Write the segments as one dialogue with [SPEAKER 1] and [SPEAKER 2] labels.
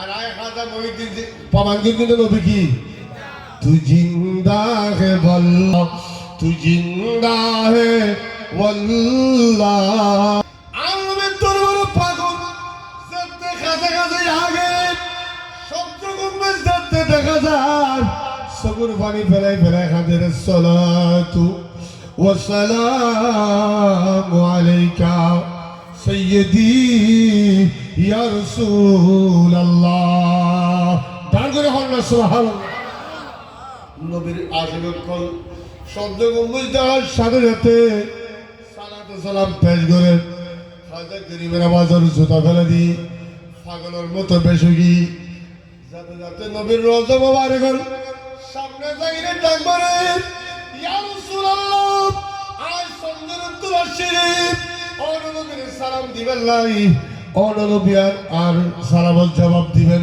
[SPEAKER 1] আর খাজা মহিউদ্দিন প্রমাণ কিন্তু নবী কি? তু জিন্দা হে বল্লা তু জিন্দা হে ওয়াল্লা আমি তোর বড় পাগল সত্যি কাছে কাছে আগে। শব্দ গুম্বের সত্যি দেখা যায়। সগুর পানি ফেলাই ফেলাই হাতের সলাতু والسلام عليك سيدي يا رسول নবীর আশীর্বাদ শব্দ গম্বুজ দেওয়ার সাথে সাথে সালাম পেশ করে গরিবের জুতা ফেলে মতো বেশুগি যাতে যাতে নবীর রোজ মোবারকর সামনে যাইলে সালাম দিবেন লাই অন আর- সালামের জবাব দিবেন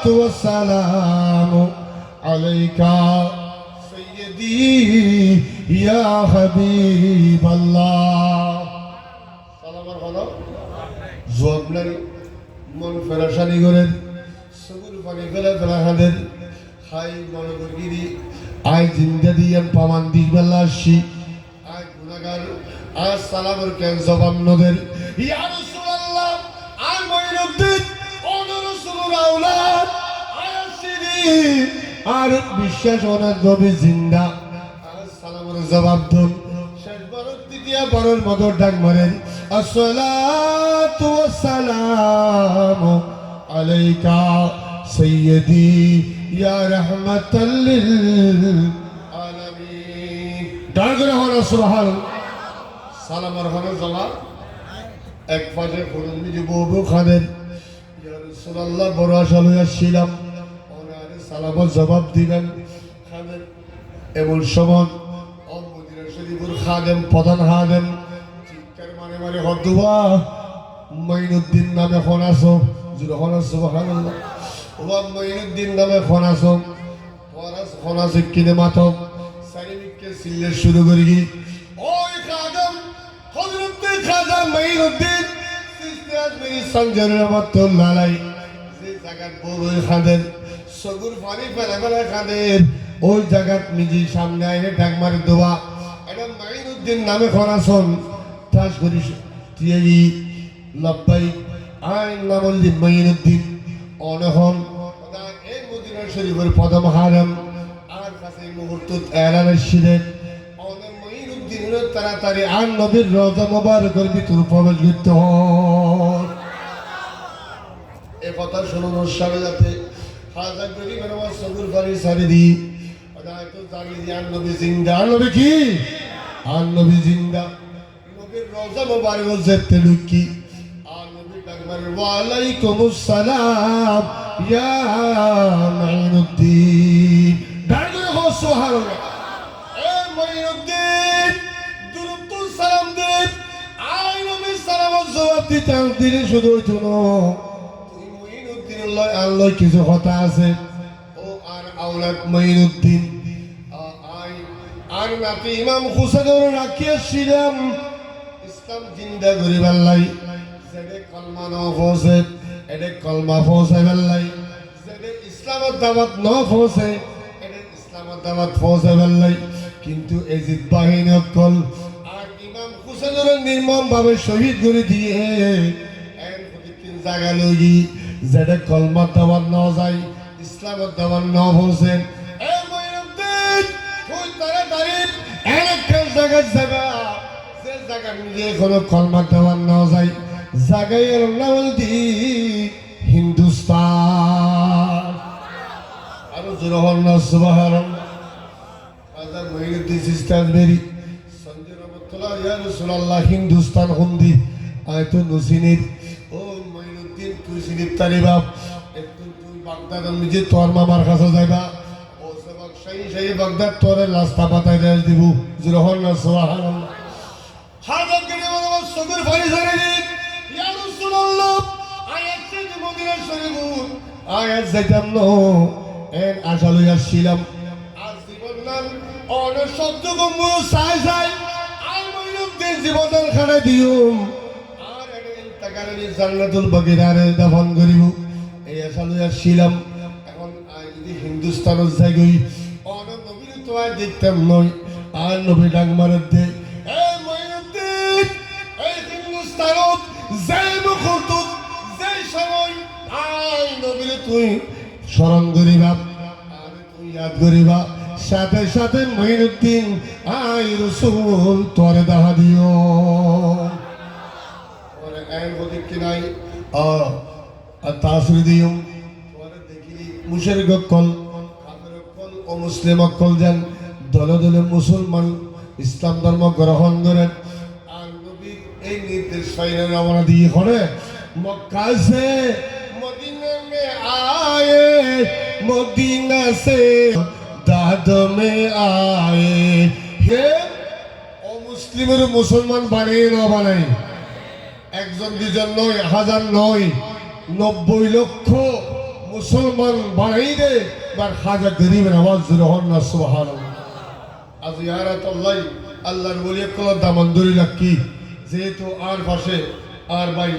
[SPEAKER 1] والسلام عليك سيدي يا حبيب الله সালামার হলো জবাব নাই মন ফেরাসানি করেন সবুর পানি ফেলা ফেলা হাদের হাই মনে করি আই জিন্দা দিয়ান পামান দিবেলা আসি আই গুনাগার আজ সালামের কেন জবাব নদের ইয়া রাসূলুল্লাহ আর বিশ্বাস অনেক নবী জিন্দা। সালামের জবাব দন। শেষ বারের দ্বিতীয় বারের মতো ডাক মারেন। সাইয়্যিদি ইয়া জবাব। বড় আশা ওনারে সালামের জবাব দিবেন এমন সময় মদিনা শরীফের খাদেম, প্রধান খাদেম, চিৎকার মানে মানে হদ্দুবা, মঈনুদ্দিন নামে খনাসো জুড়ে খনাস সুবহানাল্লাহ। ওবা, মঈনুদ্দিন নামে খনাসো খনাস খনাস কিনে মাথম সারিমিককে সিল্লে শুরু করি ওই খাদেম, হযরত খাজা মঈনুদ্দিন সিস্তে আজমিরি সঞ্জয় রহমাতুল্লাহ আলাইহি যে জায়গার বড় খাদের সগুর পানি ফেলে ফেলে খাদের ওই জায়গাত নিজে সামনে আইনে ডাক মারি দেওয়া এটা মাইনুদ্দিন নামে খরাসন ঠাস করি টিয়ারি লব্বাই, আইন নামল দি মাইনুদ্দিন অনহন এই মদিনা শরীফের পদম হারাম। আর কাছে এই মুহূর্ত অনেক মাইনুদ্দিনের তাড়াতাড়ি আর নবীর রজা মোবারকের ভিতর প্রবেশ করতে হয়। এ কথা শোনানোর সাথে যাতে হাজার করি আমার সবুর বাড়ি সারি দি? হয়তো জানি যে আর নবী জিন্দা। নবী কি? আর নবী জিন্দা। নবীর রোজা মোবারক যেতে লুকি। আর নবী ডাকবার ওয়ালাইকুম আসসালাম ইয়া মাইনুদ্দিন। ডাকবে হো, সুবহানাল্লাহ। এ দে। শুধু হইতো না লয় কিছু কথা আছে। ও আর আওলাদ মঈনুদ্দিন। আর নাতি ইমাম হুসেনের রাখিয়াছিলাম ইসলাম জিন্দা করিবার লাই। কলমা ন ফসে এডে কলমা ফসে বেল্লাই যেনে ইসলামের দাওয়াত ন ফসে এডে ইসলামের দাওয়াত ফসে বেল্লাই কিন্তু এজিদ বাহিনী অকল আর ইমাম হুসেনের নির্মম ভাবে শহীদ করে দিয়ে। জায়গা লই যেটা কলমার দাবার ন যায় ইসলামের দাবার ন বলছেন হিন্দুস্তান। আরও জোর হল না সুবাহার আজার মহিনুদ্দিন সিস্টার মেরি সঞ্জয় রহমতুল্লাহ, ইয়া রাসূলুল্লাহ, হিন্দুস্তান হুন্দি। তো নসিনির। ও তুই সিনির বাপ যাইবা, ও সেই সেই বাগদাদ তোরে রাস্তা দেশ দিব। জোর হল না, সুবহানাল্লাহ। হাজার গেলে আমার সদর ফারি ধরে দিন আয়াত থেকে মদিনা শরীফ আয়াত যাইতাম নো এন আশা ছিলাম আজ জীবন শব্দ গম্বু সাই সাই আর মইনুদ্দিন জীবনের খানে আর টাকারে জান্নাতুল বাগিরারে দাফন করিব। এই আশা লইয়া ছিলাম এখন আই যদি হিন্দুস্তানত যাই গই অনেক নবীর তো আর দেখতাম নই আর নবী ডাক দে। এই হিন্দুস্তানত যেই মুখতুত যেই সময় আই নবীরে তুই স্মরণ করিবা, আর তুই ইয়াদ করিবা। সাথে সাথে মঈনুদ্দিন আই রসুল তোরে দেখা দিও। ও মুসলিম কল যেন দলে দলে মুসলমান ইসলাম ধর্ম গ্রহণ করেন। আর নবী এই নির্দেশ পাইলেন রওনা দিয়ে করে মদিনা মে আয়ে, মদিনা সে দাদ মে আয়ে। হে, ও মুসলিমের মুসলমান বানিয়ে না বানাই। একজন দুজন নয় হাজার নয় নব্বই লক্ষ মুসলমান বানাই দে এবার হাজার গরিবের আওয়াজ রহন না সোহান আজ ইয়ারাত আল্লাহ আল্লাহর বলি কলার দামান দরিলা কি? যেহেতু আর পাশে আর ভাই